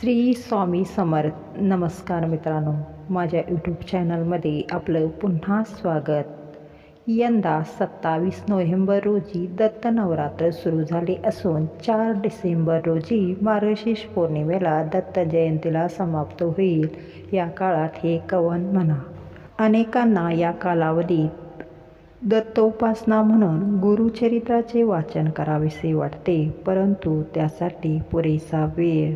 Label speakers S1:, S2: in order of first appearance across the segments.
S1: श्री स्वामी समर्थ. नमस्कार मित्रांनो. माझ्या यूट्यूब चॅनलमध्ये आपलं पुन्हा स्वागत. यंदा सत्तावीस नोव्हेंबर रोजी दत्त नवरात्र सुरू झाले असून चार डिसेंबर रोजी मार्गशीर्ष पौर्णिमेला दत्त जयंतीला समाप्त होईल. या काळात हे कवन म्हणा. अनेकांना या कालावधीत दत्तोपासना म्हणून गुरुचरित्राचे वाचन करावेसे वाटते परंतु त्यासाठी पुरेसा वेळ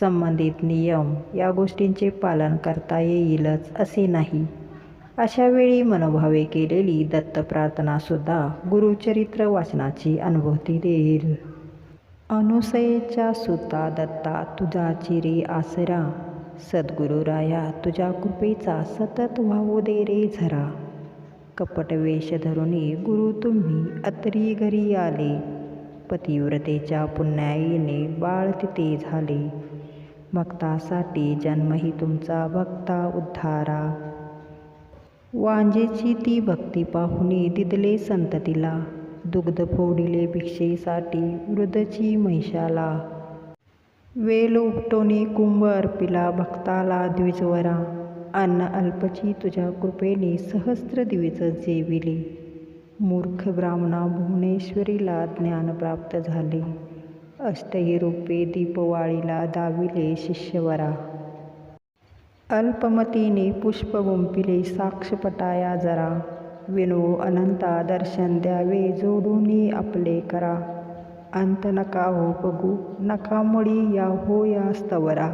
S1: संबंधित नियम या गोष्टींचे पालन करता येईलच असे नाही. अशा वेळी मनोभावे केलेली दत्त प्रार्थनासुद्धा गुरुचरित्र वाचनाची अनुभूती देईल. अनुसयेच्या सुता दत्ता तुझा चिरे आसरा. सद्गुरुराया तुझ्या कृपेचा सतत व्हावू दे रे झरा. कपटवेश धरुणी गुरु तुम्ही अत्री घरी आले. पतिव्रतेच्या पुण्याईने बाळ तिथे झाले. भक्तासाठी जन्मही तुमचा भक्ता उद्धारा. वांजेची ती भक्ती पाहुणे दिदले संततीला. दुग्ध फोडिले भिक्षेसाठी वृद्धची महिषाला. वेल उपटोने कुंभ अर्पिला भक्ताला द्विजवरा. अन्न अल्पची तुझ्या कृपेने सहस्र द्विज जेविले. मूर्ख ब्राह्मणा भुवनेश्वरीला ज्ञान प्राप्त झाले. अष्टही रूपे दीपवाळीला दाविले शिष्यवरा. अल्पमतीने पुष्प गुंपिले साक्षपटाया जरा. विनो अनंता दर्शन द्यावे जोडूनी आपले करा. अंत नका हो बघू नका मुळी या हो या स्तवरा.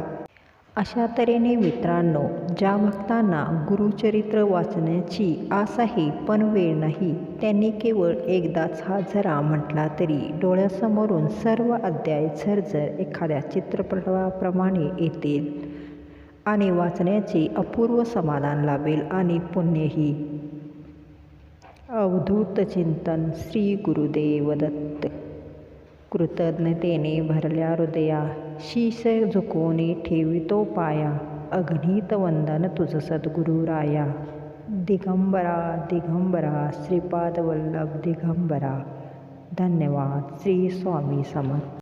S1: अशा तऱ्हेने मित्रांनो ज्या भक्तांना गुरुचरित्र वाचण्याची आस आहे पण वेळ नाही त्यांनी केवळ एकदाच हा जरा म्हटला तरी डोळ्यासमोरून सर्व अध्याय झरझर एखाद्या चित्रपटाप्रमाणे येतील आणि वाचण्याचे अपूर्व समाधान लाभेल आणि पुण्यही. अवधूत चिंतन श्री गुरुदेव दत्त. कृतज्ञतेने भरल्या हृदया शीस झुकवणे ठेवितो पाया अग्नित वंदन तुझ सद्गुरुराया दिगंबरा दिगंबरा श्रीपाद वल्लभ दिगंबरा. धन्यवाद श्री स्वामी समर्थ.